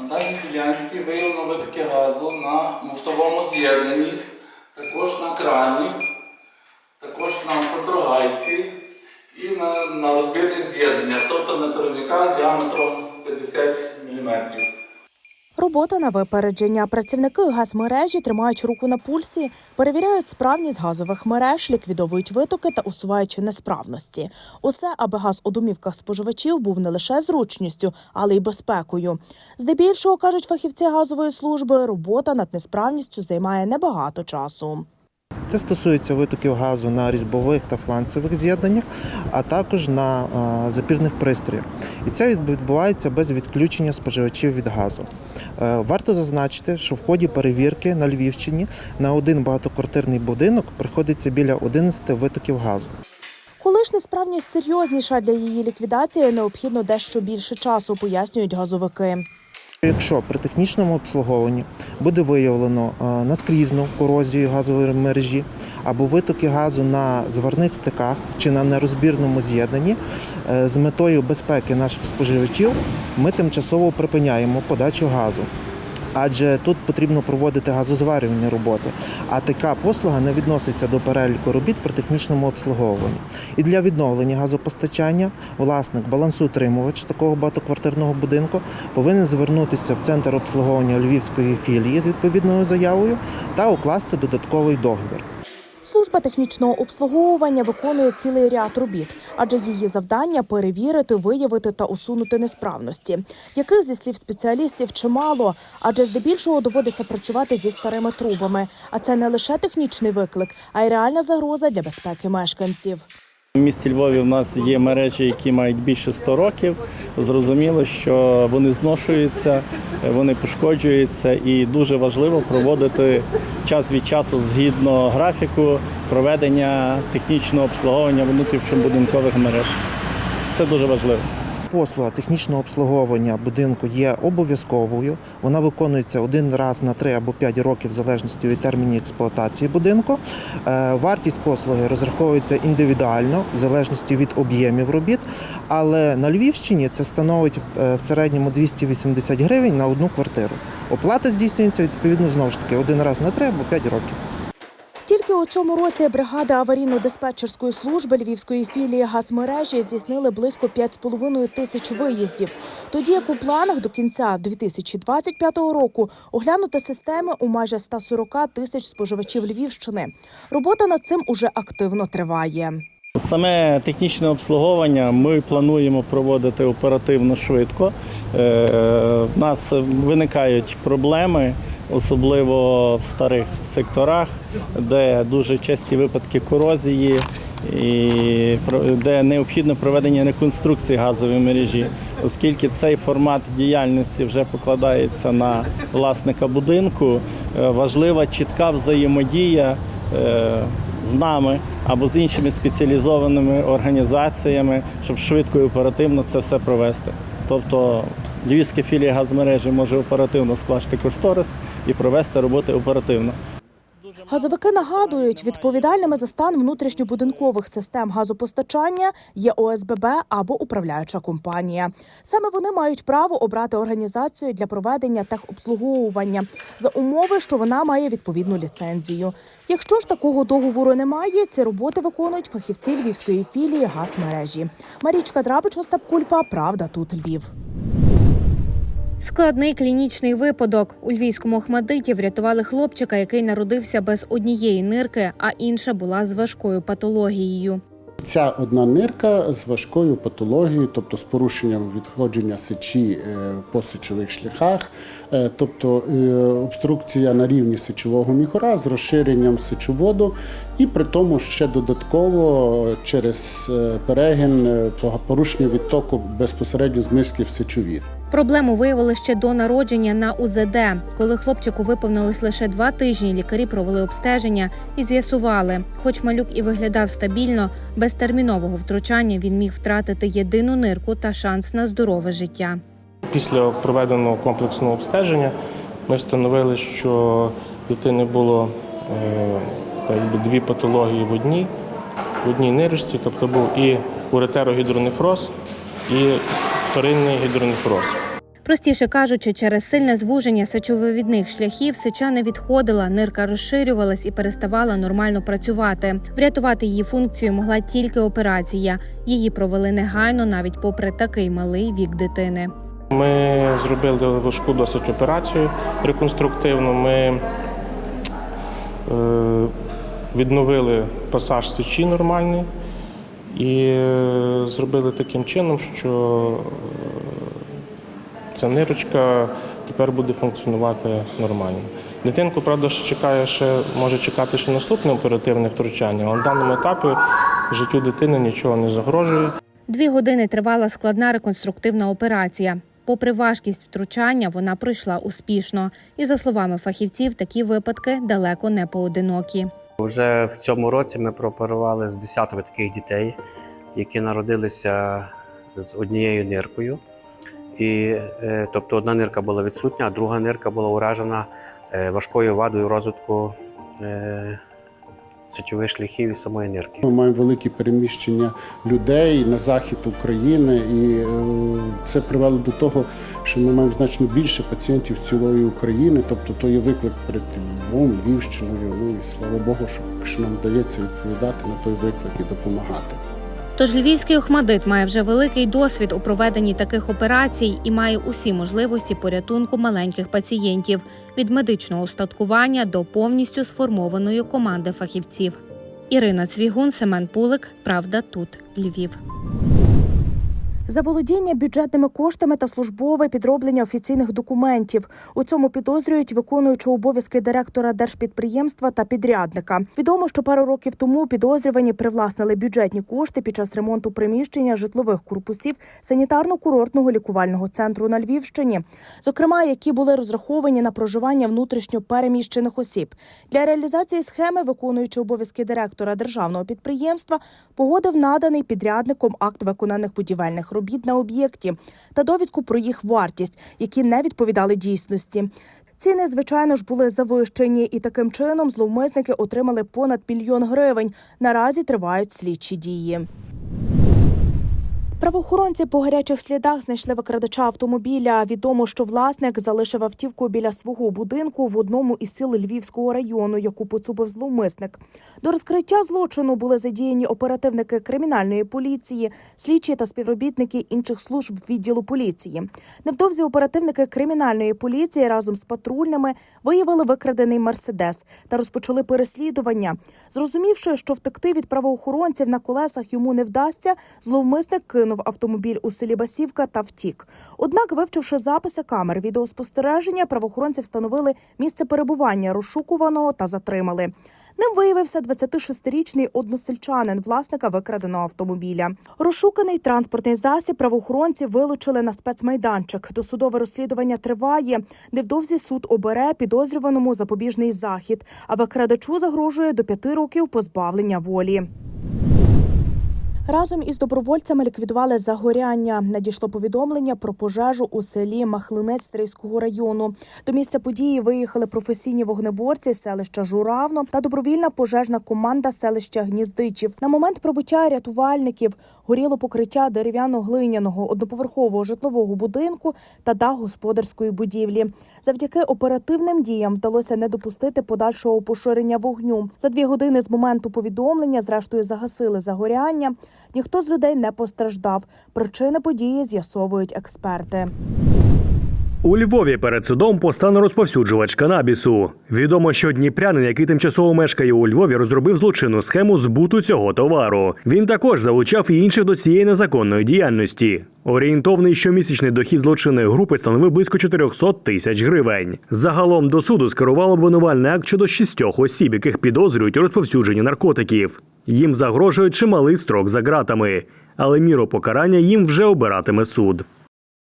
На даній ділянці виявлено витоки газу на муфтовому з'єднанні, також на крані, також на контрогайці і на, на розбірних з'єднаннях, тобто на турніках діаметром 50 мм. Робота на випередження. Працівники газмережі тримають руку на пульсі, перевіряють справність газових мереж, ліквідовують витоки та усувають несправності. Усе, аби газ у домівках споживачів був не лише зручністю, але й безпекою. Здебільшого кажуть фахівці газової служби, робота над несправністю займає небагато часу. Це стосується витоків газу на різьбових та фланцевих з'єднаннях, а також на запірних пристроях. І це відбувається без відключення споживачів від газу. Е, Варто зазначити, що в ході перевірки на Львівщині на один багатоквартирний будинок приходиться біля 11 витоків газу. Коли ж несправність серйозніша для її ліквідації, необхідно дещо більше часу, пояснюють газовики. Якщо при технічному обслуговуванні буде виявлено е, наскрізну корозію газової мережі або витоки газу на зварних стиках чи на нерозбірному з'єднанні, е, з метою безпеки наших споживачів ми тимчасово припиняємо подачу газу. Адже тут потрібно проводити газозварювальні роботи, а така послуга не відноситься до переліку робіт при технічному обслуговуванні. І для відновлення газопостачання власник балансоутримувач такого багатоквартирного будинку повинен звернутися в центр обслуговування львівської філії з відповідною заявою та укласти додатковий договір. Служба технічного обслуговування виконує цілий ряд робіт, адже її завдання перевірити, виявити та усунути несправності, яких зі слів спеціалістів чимало, адже здебільшого доводиться працювати зі старими трубами. А це не лише технічний виклик, а й реальна загроза для безпеки мешканців. В місті Львові в нас є мережі, які мають більше 100 років. Зрозуміло, що вони зношуються, вони пошкоджуються, і дуже важливо проводити час від часу згідно графіку проведення технічного обслуговування внутрішньобудинкових мереж. Це дуже важливо. Послуга технічного обслуговування будинку є обов'язковою. Вона виконується один раз на 3 або 5 років в залежності від термінів експлуатації будинку. Е, Вартість послуги розраховується індивідуально в залежності від об'ємів робіт. Але на Львівщині це становить е, в середньому 280 гривень на одну квартиру. Оплата здійснюється відповідно знову ж таки один раз на 3 або 5 років. Тільки у цьому році бригади аварійно-диспетчерської служби львівської філії газмережі здійснили близько 5,5 тисяч виїздів. Тоді як у планах до кінця 2025 року оглянути системи у майже 140 тисяч споживачів Львівщини. Робота над цим уже активно триває. Саме технічне обслуговування ми плануємо проводити оперативно швидко. Е, В нас виникають проблеми, особливо в старих секторах, де дуже часті випадки корозії і де необхідно проведення реконструкції газової мережі, оскільки цей формат діяльності вже покладається на власника будинку, е, важлива чітка взаємодія. е, з нами або з іншими спеціалізованими організаціями, щоб швидко і оперативно це все провести. Тобто Львівська філія газмережі може оперативно скласти кошторис і провести роботи оперативно. Газовики нагадують, відповідальними за стан внутрішньобудинкових систем газопостачання є ОСББ або управляюча компанія. Саме вони мають право обрати організацію для проведення техобслуговування за умови, що вона має відповідну ліцензію. Якщо ж такого договору немає, ці роботи виконують фахівці львівської філії газмережі. Марічка Драбич, Остап Кульпа, Правда, тут Львів. Складний клінічний випадок у львівському Охмадиті врятували хлопчика, який народився без однієї нирки, а інша була з важкою патологією. Ця одна нирка з важкою патологією, тобто з порушенням відходження сечі е, по сечових шляхах, е, тобто е, обструкція на рівні сечового міхура з розширенням сечоводу, і при тому ще додатково через перегін порушення відтоку безпосередньо з миски в сечові. Проблему виявили ще до народження на УЗД. Коли хлопчику виповнилось лише два тижні, лікарі провели обстеження і з'ясували, хоч малюк і виглядав стабільно, без термінового втручання він міг втратити єдину нирку та шанс на здорове життя. Після проведеного комплексного обстеження ми встановили, що дитини було е, так, якби дві патології в одній, в одній нирочці, тобто був і уретерогідронефроз, і вторинний гідронефроз. Простіше кажучи, через сильне звуження сечовивідних шляхів сеча не відходила, нирка розширювалась і переставала нормально працювати. Врятувати її функцію могла тільки операція. Її провели негайно, навіть попри такий малий вік дитини. Ми зробили важку досить операцію реконструктивну. Ми е, відновили пасаж сечі нормальний і е, зробили таким чином, що е, ця нирочка тепер буде функціонувати нормально. Дитинку, правда, ще чекає, ще може чекати ще наступне оперативне втручання, але на даному етапі життю дитини нічого не загрожує. Дві години тривала складна реконструктивна операція. Попри важкість втручання, вона пройшла успішно. І за словами фахівців, такі випадки далеко не поодинокі. Вже в цьому році ми прооперували з десяток таких дітей, які народилися з однією ниркою. І, е, тобто одна нирка була відсутня, а друга нирка була уражена е, важкою вадою розвитку е, сечових шляхів і самої нирки. Ми маємо великі переміщення людей на захід України, і е, це привело до того, що ми маємо значно більше пацієнтів з цілої України. Тобто, то є виклик перед Львовом, Львівщиною. Ну і слава Богу, що, що нам вдається відповідати на той виклик і допомагати. Тож львівський Охмадит має вже великий досвід у проведенні таких операцій і має усі можливості порятунку маленьких пацієнтів від медичного устаткування до повністю сформованої команди фахівців. Ірина Цвігун, Семен Пулик. Правда, тут Львів. Заволодіння бюджетними коштами та службове підроблення офіційних документів. У цьому підозрюють виконуючого обов'язки директора держпідприємства та підрядника. Відомо, що пару років тому підозрювані привласнили бюджетні кошти під час ремонту приміщення житлових корпусів санітарно-курортного лікувального центру на Львівщині, зокрема, які були розраховані на проживання внутрішньо переміщених осіб. Для реалізації схеми, виконуючи обов'язки директора державного підприємства, погодив наданий підрядником акт виконаних будівельних робіт на об'єкті та довідку про їх вартість, які не відповідали дійсності. Ціни, звичайно ж, були завищені, і таким чином зловмисники отримали понад мільйон гривень. Наразі тривають слідчі дії. Правоохоронці по гарячих слідах знайшли викрадача автомобіля. Відомо, що власник залишив автівку біля свого будинку в одному із сіл Львівського району, яку поцупив зловмисник. До розкриття злочину були задіяні оперативники кримінальної поліції, слідчі та співробітники інших служб відділу поліції. Невдовзі оперативники кримінальної поліції разом з патрульними виявили викрадений мерседес та розпочали переслідування. Зрозумівши, що втекти від правоохоронців на колесах йому не вдасться, зловмисник кинув автомобіль у селі Басівка та втік. Однак, вивчивши записи камер відеоспостереження, правоохоронці встановили місце перебування розшукуваного та затримали. Ним виявився 26-річний односельчанин, власника викраденого автомобіля. Розшуканий транспортний засіб правоохоронці вилучили на спецмайданчик. Досудове розслідування триває. Невдовзі суд обере підозрюваному запобіжний захід, а викрадачу загрожує до п'яти років позбавлення волі. Разом із добровольцями ліквідували загоряння. Надійшло повідомлення про пожежу у селі Махлинець Стрийського району. До місця події виїхали професійні вогнеборці селища Журавно та добровільна пожежна команда селища Гніздичів. На момент прибуття рятувальників горіло покриття дерев'яно-глиняного одноповерхового житлового будинку та дах господарської будівлі. Завдяки оперативним діям вдалося не допустити подальшого поширення вогню. За дві години з моменту повідомлення, зрештою, загасили загоряння. Ніхто з людей не постраждав. Причини події з'ясовують експерти. У Львові перед судом постане розповсюджувач канабісу. Відомо, що дніпрянин, який тимчасово мешкає у Львові, розробив злочинну схему збуту цього товару. Він також залучав і інших до цієї незаконної діяльності. Орієнтовний щомісячний дохід злочинної групи становив близько 400 тисяч гривень. Загалом до суду скерувало обвинувальний акт щодо шістьох осіб, яких підозрюють у розповсюдженні наркотиків. Їм загрожує чималий строк за ґратами, але міру покарання їм вже обиратиме суд.